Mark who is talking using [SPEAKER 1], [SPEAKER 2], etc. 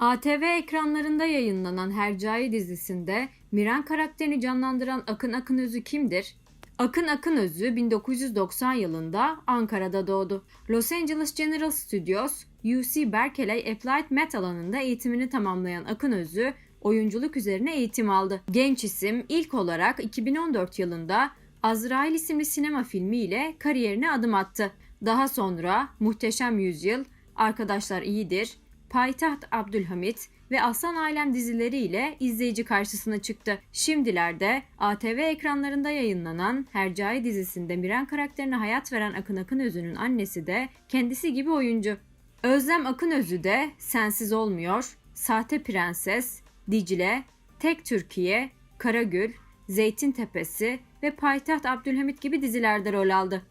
[SPEAKER 1] ATV ekranlarında yayınlanan Hercai dizisinde Miran karakterini canlandıran Akın Akınözü kimdir? Akın Akınözü 1990 yılında Ankara'da doğdu. Los Angeles General Studios, UC Berkeley Applied Math alanında eğitimini tamamlayan Akınözü oyunculuk üzerine eğitim aldı. Genç isim ilk olarak 2014 yılında Azrail isimli sinema filmiyle kariyerine adım attı. Daha sonra Muhteşem Yüzyıl, Arkadaşlar İyidir, Payitaht Abdülhamit ve Aslan Ailem dizileriyle izleyici karşısına çıktı. Şimdilerde ATV ekranlarında yayınlanan Hercai dizisinde Miran karakterine hayat veren Akın Akınözü'nün annesi de kendisi gibi oyuncu. Özlem Akınözü de Sensiz Olmuyor, Sahte Prenses, Dicle, Tek Türkiye, Karagül, Zeytin Tepesi ve Payitaht Abdülhamit gibi dizilerde rol aldı.